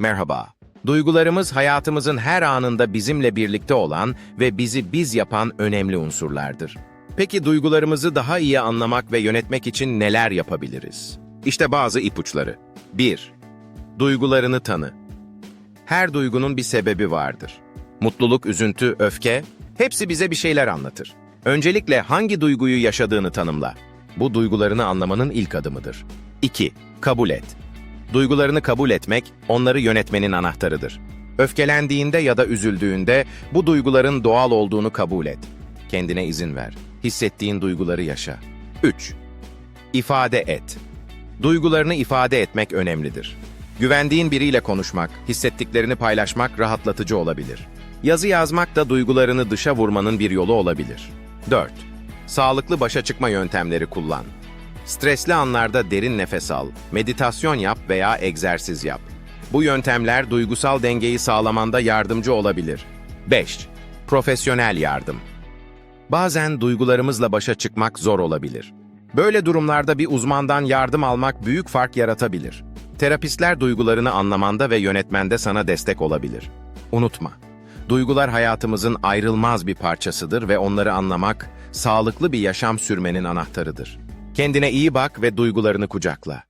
Merhaba. Duygularımız hayatımızın her anında bizimle birlikte olan ve bizi biz yapan önemli unsurlardır. Peki duygularımızı daha iyi anlamak ve yönetmek için neler yapabiliriz? İşte bazı ipuçları. 1. Duygularını tanı. Her duygunun bir sebebi vardır. Mutluluk, üzüntü, öfke, hepsi bize bir şeyler anlatır. Öncelikle hangi duyguyu yaşadığını tanımla. Bu duygularını anlamanın ilk adımıdır. 2. Kabul et. Duygularını kabul etmek, onları yönetmenin anahtarıdır. Öfkelendiğinde ya da üzüldüğünde bu duyguların doğal olduğunu kabul et. Kendine izin ver. Hissettiğin duyguları yaşa. 3. İfade et. Duygularını ifade etmek önemlidir. Güvendiğin biriyle konuşmak, hissettiklerini paylaşmak rahatlatıcı olabilir. Yazı yazmak da duygularını dışa vurmanın bir yolu olabilir. 4. Sağlıklı başa çıkma yöntemleri kullan. Stresli anlarda derin nefes al, meditasyon yap veya egzersiz yap. Bu yöntemler duygusal dengeyi sağlamanda yardımcı olabilir. 5. Profesyonel yardım. Bazen duygularımızla başa çıkmak zor olabilir. Böyle durumlarda bir uzmandan yardım almak büyük fark yaratabilir. Terapistler duygularını anlamanda ve yönetmende sana destek olabilir. Unutma, duygular hayatımızın ayrılmaz bir parçasıdır ve onları anlamak, sağlıklı bir yaşam sürmenin anahtarıdır. Kendine iyi bak ve duygularını kucakla.